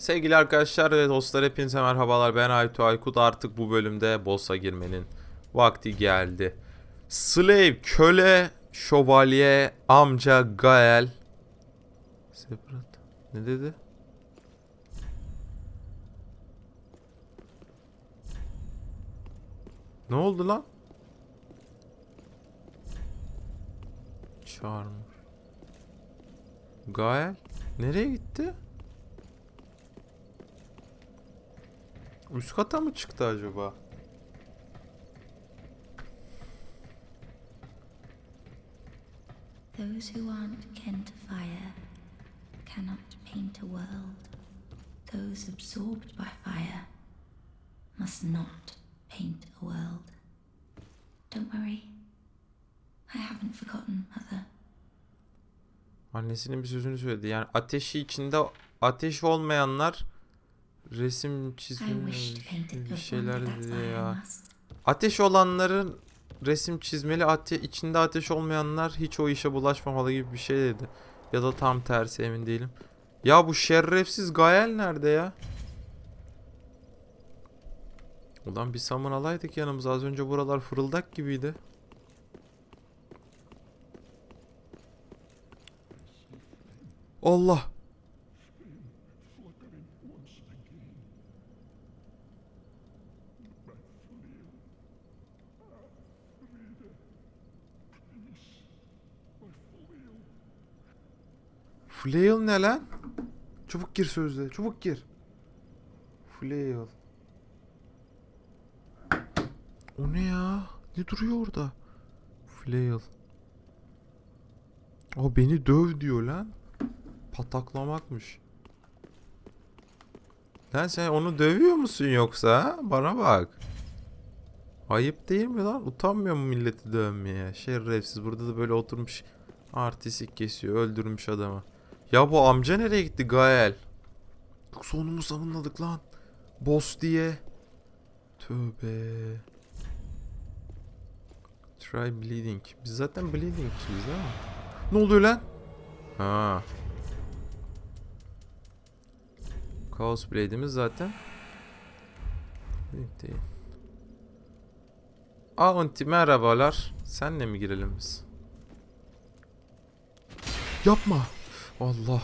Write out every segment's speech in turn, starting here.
Sevgili arkadaşlar ve dostlar hepinize merhabalar. Ben Aytu Aykut. Artık bu bölümde boss'a girmenin vakti geldi. Slave, köle, şövalye, amca, Gael. Separate. Ne dedi? Ne oldu lan? Çağırmış. Gael nereye gitti? Üst kata mı çıktı acaba? Those who aren't kin to fire cannot paint a world. Those absorbed by fire must not paint a world. Don't worry. I haven't forgotten, Mother. Annesinin bir sözünü söyledi. Yani ateşi içinde ateş olmayanlar resim çizimi bir şeyler I ya. Ateş olanların resim çizmeli, ate içinde ateş olmayanlar hiç o işe bulaşmamalı gibi bir şey dedi. Ya da tam tersi emin değilim. Ya bu şerefsiz Gael nerede ya? Ulan bir summon alaydık yanımıza. Az önce buralar fırıldak gibiydi. Allah. Flail ne lan? Çabuk gir sözde. Çabuk gir. Flail. O ne ya? Ne duruyor orada? Flail. O beni döv diyor lan. Pataklamakmış. Lan sen onu dövüyor musun yoksa? Bana bak. Ayıp değil mi lan? Utanmıyor mu milleti dövmeye? Şerefsiz burada da böyle oturmuş artistik kesiyor. Öldürmüş adamı. Ya bu amca nereye gitti Gael? Yoksa onu mu savunladık lan? Boss diye. Tövbe. Try bleeding. Biz zaten bleedingçiyiz değil mi? Ne oluyor lan? Ha. Chaos Blade'imiz zaten. Değil. Auntie merhabalar. Senle mi girelim biz? Yapma. Allah.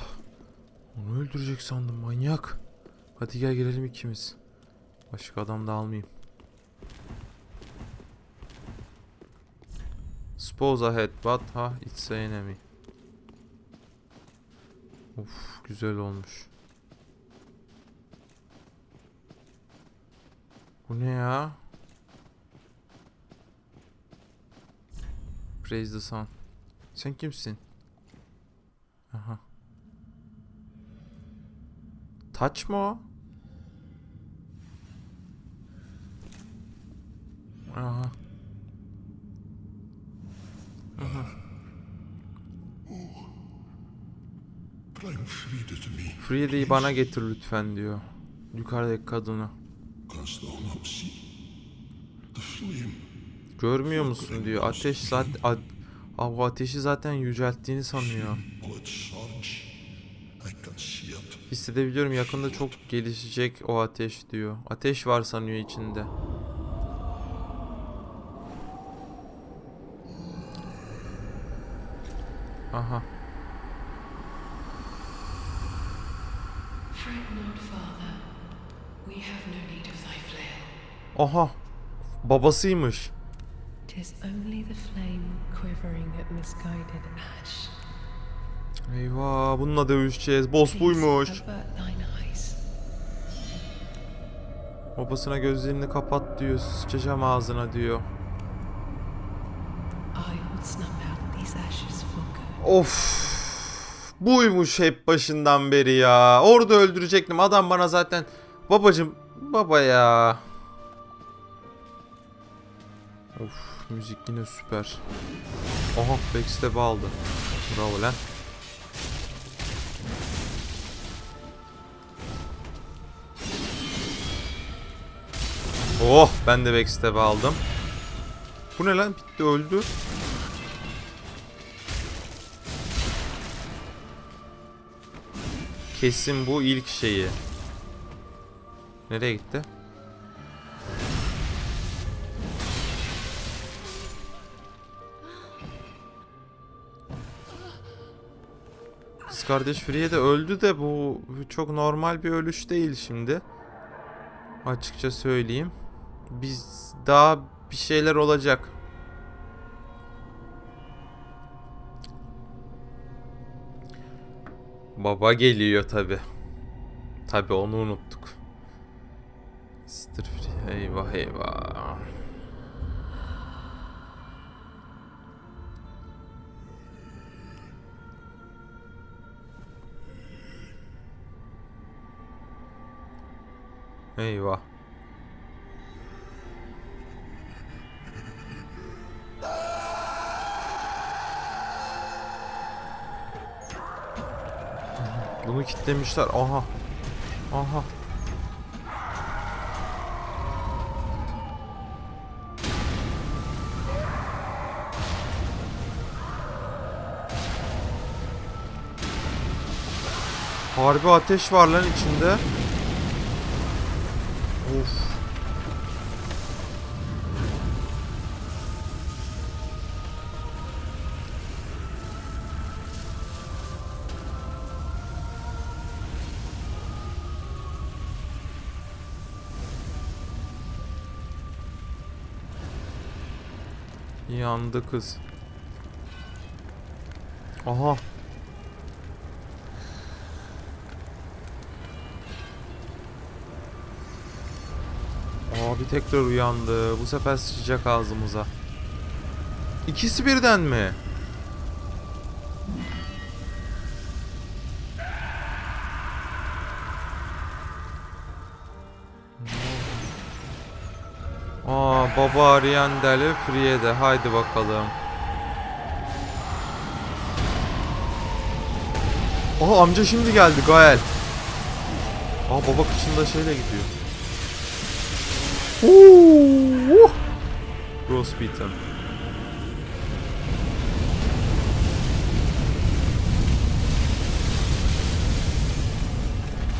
Onu öldürecek sandım manyak. Hadi gel girelim ikimiz. Başka adam da almayayım. Suppose ahead but ha it's an enemy. Of güzel olmuş. Bu ne ya? Praise the sun. Sen kimsin? Aha. Taç mı o? Aha. Bring Frida to me. Freddy'yi bana getir lütfen diyor. Yukarıdaki kadını. Görmüyor musun diyor. Ateş zaten... Abi ateşi zaten yücelttiğini sanıyor. Hissedebiliyorum yakında çok gelişecek o ateş diyor. Ateş var sanıyor içinde. Aha. Aha. Babasıymış. Tis only the flame quivering at misguided ash. Eyvah bununla dövüşeceğiz. Boss buymuş. Babasına gözlerini kapat diyor. Sıçacağım ağzına diyor. Of. Buymuş hep başından beri ya. Orada öldürecektim. Adam bana zaten babacım baba ya. Of müzik yine süper. Aha backstep aldı. Bravo lan. Oh ben de backstep aldım. Bu ne lan? Bitti öldü. Kesin bu ilk şeyi. Nereye gitti? Kız kardeş Free de öldü de bu çok normal bir ölüş değil şimdi. Açıkça söyleyeyim. Biz daha bir şeyler olacak. Baba geliyor tabi. Tabi onu unuttuk. Sister Free. Eyvah eyvah. Eyvah. Bunu kitlemişler. Aha. Aha. Harbi ateş var lan içinde. Yandı kız. Aha. Abi tekrar uyandı. Bu sefer sıçacak ağzımıza. İkisi birden mi? Baba arayan deli Frie'de. Haydi bakalım. Aha amca şimdi geldi Gael. Aa baba kıçında şeyle gidiyor. Uuuu. Frostbeaten.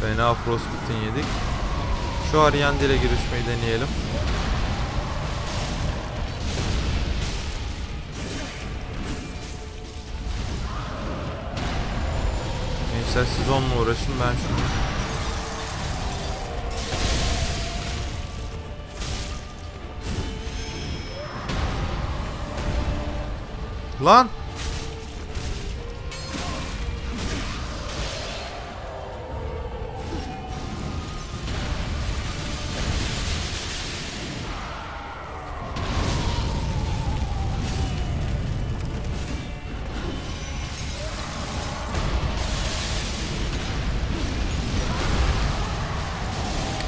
Fena Frostbeaten yedik. Şu Ariande ile girişmeyi deneyelim. Gençler siz onunla uğraşın ben şunu. Lan!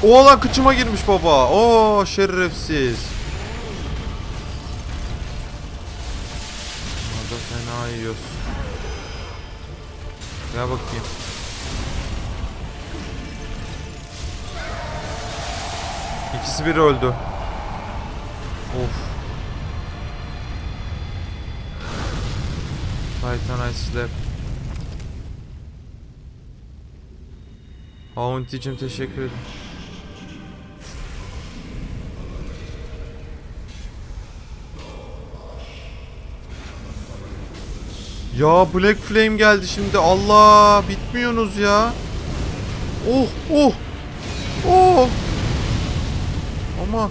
Oğlan kıçıma girmiş baba. Oo şerefsiz. Orada fena yiyoruz. Gel bakayım. İkisi bir öldü. Of. Titan I slept. Haunty'cim teşekkür ederim. Ya Black Flame geldi şimdi. Allah bitmiyorsunuz ya. Oh oh. Oh. Ama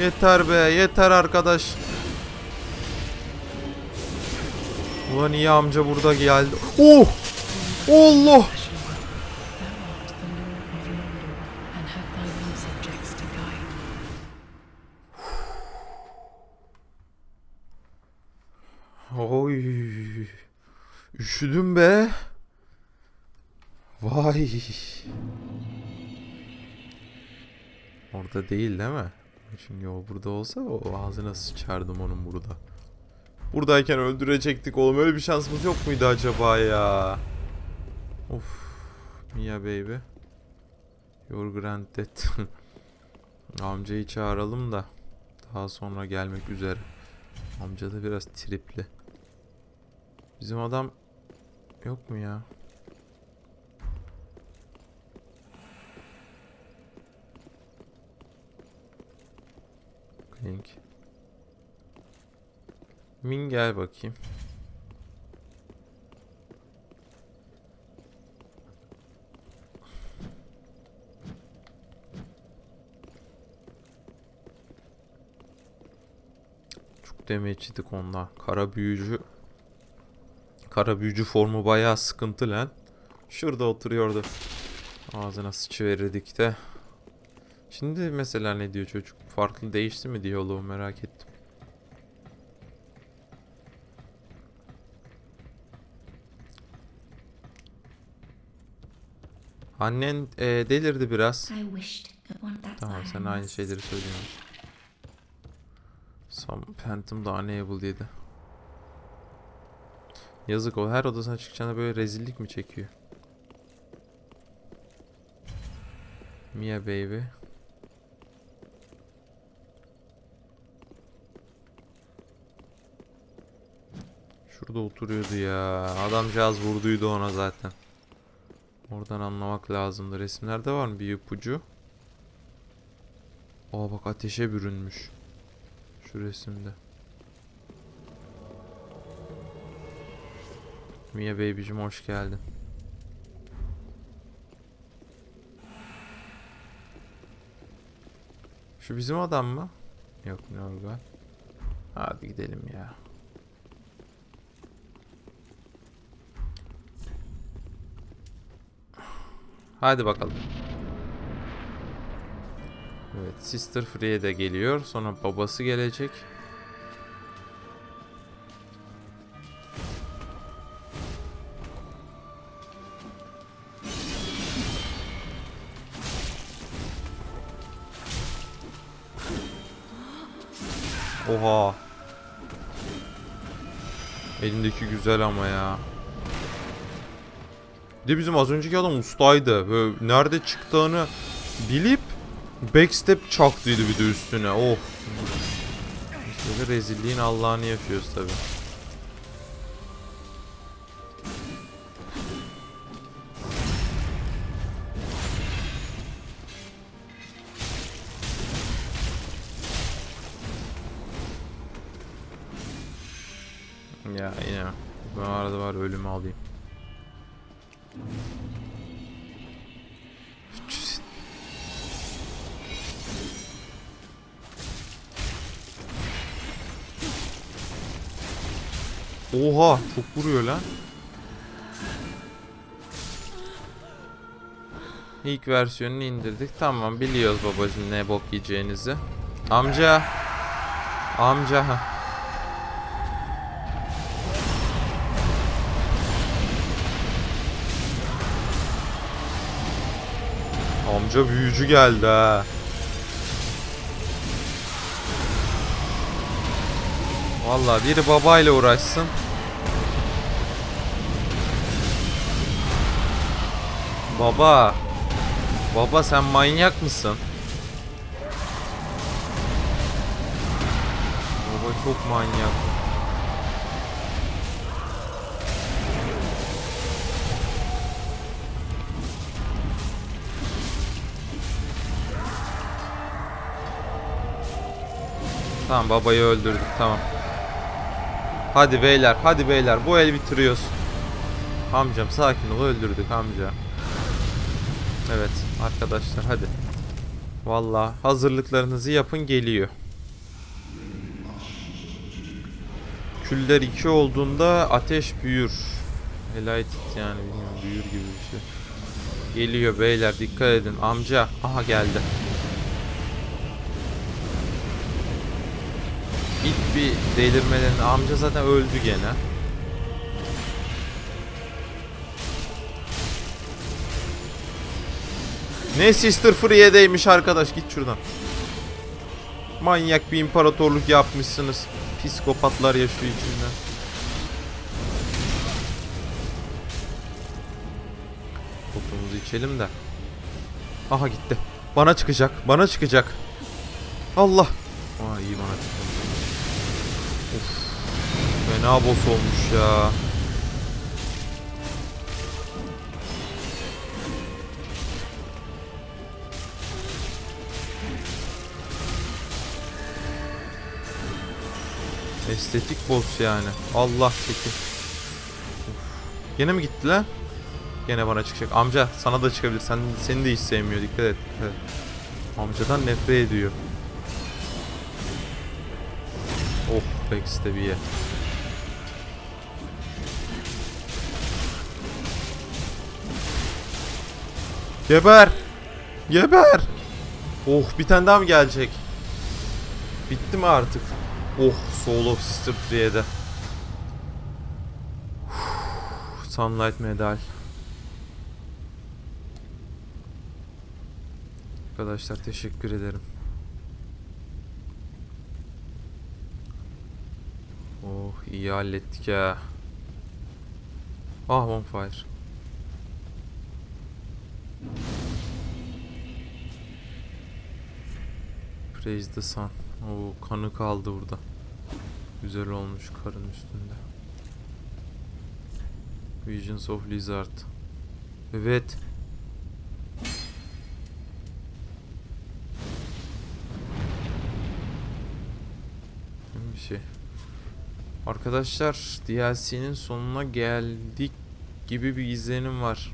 Yeter be, yeter arkadaş. Ulan iyi amca burada geldi. Oh! Allah! Vay. Orada değil değil mi? Çünkü o burada olsa o ağzına sıçardım onun burada. Buradayken öldürecektik oğlum. Öyle bir şansımız yok muydu acaba ya? Of. Mia baby. You're granted. Amcayı çağıralım da. Daha sonra gelmek üzere. Amca da biraz tripli. Bizim adam yok mu ya? Link. Min gel bakayım. Çok demeçiydik onda. Kara büyücü. Kara büyücü formu bayağı sıkıntı lan. Şurada oturuyordu. Ağzına sıçıverirdik de. Şimdi mesela ne diyor çocuk? Farklı değişti mi diyaloğu merak ettim. Annen e, delirdi biraz. Tamam sen aynı şeyleri söylüyorsun. Some Phantom da unable dedi. Yazık o her odasına çıkacağına böyle rezillik mi çekiyor? Mia baby. Şurada oturuyordu ya. Adamcağız vurduydu ona zaten. Oradan anlamak lazımdı. Resimlerde var mı bir ipucu? Aa bak ateşe bürünmüş. Şu resimde. Mia baby'cim hoş geldin. Şu bizim adam mı? Yok Norgal. Hadi gidelim ya. Hadi bakalım. Evet, Sister Free de geliyor. Sonra babası gelecek. Oha. Elindeki güzel ama ya. De bizim az önceki adam ustaydı. Böyle nerede çıktığını bilip backstep çaktıydı bir de üstüne. Oh. Böyle rezilliğin Allah'ını yapıyoruz tabi. Ya yine bu arada var ölümü alayım. Oha çok vuruyor lan. İlk versiyonunu indirdik. Tamam biliyoruz babacığım ne bok yiyeceğinizi. Amca. Amca. Amca büyücü geldi ha. Vallahi biri babayla uğraşsın. Baba. Baba sen manyak mısın? Baba çok manyak. Tamam babayı öldürdük tamam. Hadi beyler hadi beyler bu el bitiriyoruz. Amcam sakin ol öldürdük amca. Evet arkadaşlar hadi. Vallahi hazırlıklarınızı yapın geliyor. Küller 2 olduğunda ateş büyür. Elighted yani bilmiyorum büyür gibi bir şey. Geliyor beyler dikkat edin amca. Aha geldi. Bir delirmelerin amca zaten öldü gene. Ne Sister Free'deymiş arkadaş git şuradan. Manyak bir imparatorluk yapmışsınız. Psikopatlar yaşıyor içinde. Kokumuzu içelim de. Aha gitti. Bana çıkacak. Bana çıkacak. Allah. Aa iyi bana çıktı. Of. Fena boss olmuş ya. Estetik boss yani. Allah çekin. Gene mi gitti lan? Gene bana çıkacak. Amca sana da çıkabilir. Sen, seni de hiç sevmiyor. Dikkat et. Evet. Amcadan nefret ediyor. De bir ye. Geber! Geber! Oh bir tane daha mı gelecek? Bitti mi artık? Oh Soul of Sister Free'de. Sunlight Medal. Arkadaşlar teşekkür ederim. Oh iyi hallettik ya. Ah on fire. Praise the sun. Oo kanı kaldı burada. Güzel olmuş karın üstünde. Visions of Lizard. Evet. Bir şey. Arkadaşlar DLC'nin sonuna geldik gibi bir izlenim var.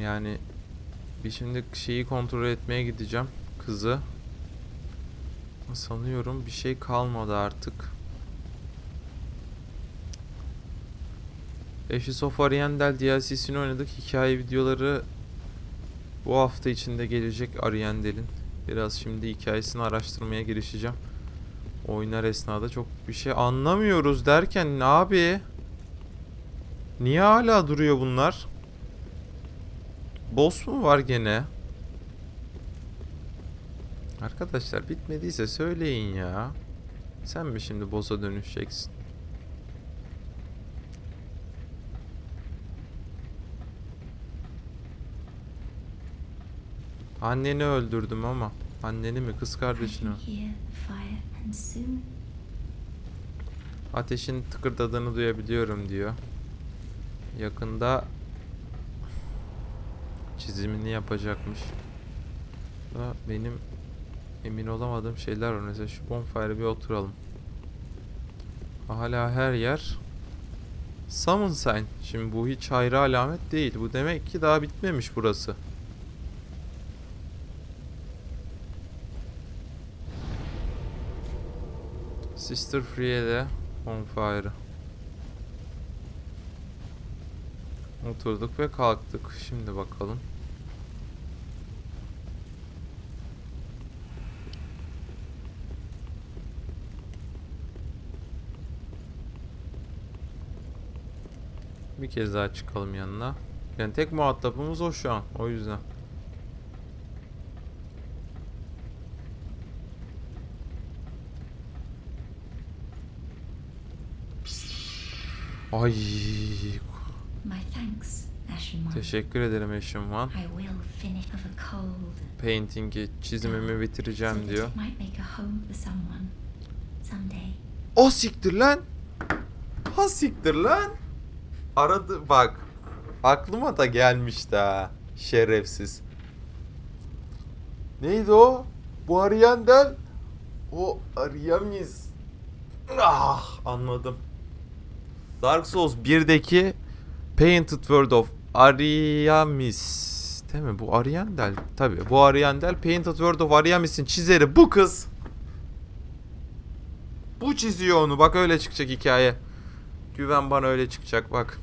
Yani bir şimdi şeyi kontrol etmeye gideceğim. Kızı. Sanıyorum bir şey kalmadı artık. Ashes of Ariandel DLC'sini oynadık. Hikaye videoları bu hafta içinde gelecek Ariandel'in. Biraz şimdi hikayesini araştırmaya girişeceğim. Oynar esnada çok bir şey anlamıyoruz derken abi? Niye hala duruyor bunlar? Boss mu var gene? Arkadaşlar bitmediyse söyleyin ya. Sen mi şimdi boss'a dönüşeceksin? Anneni öldürdüm ama. Anneni mi kız kardeşini soon Ateşin tıkırdadığını duyabiliyorum diyor. Yakında çizimini yapacakmış. Da benim emin olamadığım şeyler var. Mesela şu bonfire'e bir oturalım. Hala her yer Summon sign. Şimdi bu hiç hayra alamet değil. Bu demek ki daha bitmemiş burası. Sister Free'de on fire. Oturduk ve kalktık. Şimdi bakalım. Bir kez daha çıkalım yanına. Yani tek muhatabımız o şu an. O yüzden. Ay my thanks, Ashen One. teşekkür ederim eşim Van. I will finish of a cold. Painting'i çizimimi bitireceğim diyor. it might make a home for someone someday. O siktir lan. Ha siktir lan. Aradı bak. Aklıma da gelmişti ha. Şerefsiz. Neydi o? Bu Ariandel. O Ariamis. Ah anladım. Dark Souls 1'deki Painted World of Ariamis. Değil mi? Bu Ariandel. Tabi bu Ariandel Painted World of Ariamis'in çizeri bu kız. Bu çiziyor onu. Bak öyle çıkacak hikaye. Güven bana öyle çıkacak bak.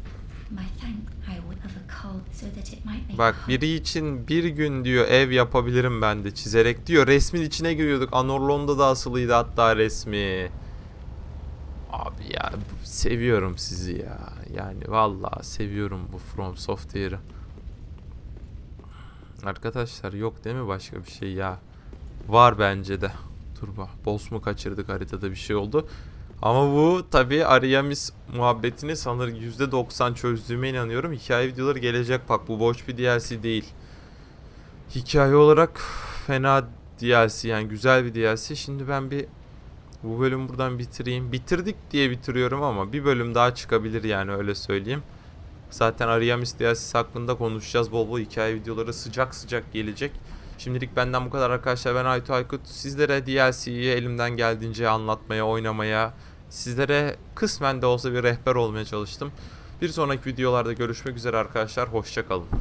Bak biri için bir gün diyor ev yapabilirim ben de çizerek diyor. Resmin içine giriyorduk. Anorlon'da da asılıydı hatta resmi. Abi ya seviyorum sizi ya. Yani vallahi seviyorum bu From Software'ı. Arkadaşlar yok değil mi başka bir şey ya? Var bence de. Dur bak. Boss mu kaçırdık haritada bir şey oldu. Ama bu tabi Ariamis muhabbetini sanırım %90 çözdüğüme inanıyorum. Hikaye videoları gelecek bak bu boş bir DLC değil. Hikaye olarak fena DLC yani güzel bir DLC. Şimdi ben bir bu bölüm buradan bitireyim. Bitirdik diye bitiriyorum ama bir bölüm daha çıkabilir yani öyle söyleyeyim. Zaten Ariamis DLC'si hakkında konuşacağız. Bol bol hikaye videoları sıcak sıcak gelecek. Şimdilik benden bu kadar arkadaşlar. Ben Aytu Aykut. Sizlere DLC'yi elimden geldiğince anlatmaya, oynamaya, sizlere kısmen de olsa bir rehber olmaya çalıştım. Bir sonraki videolarda görüşmek üzere arkadaşlar. Hoşçakalın.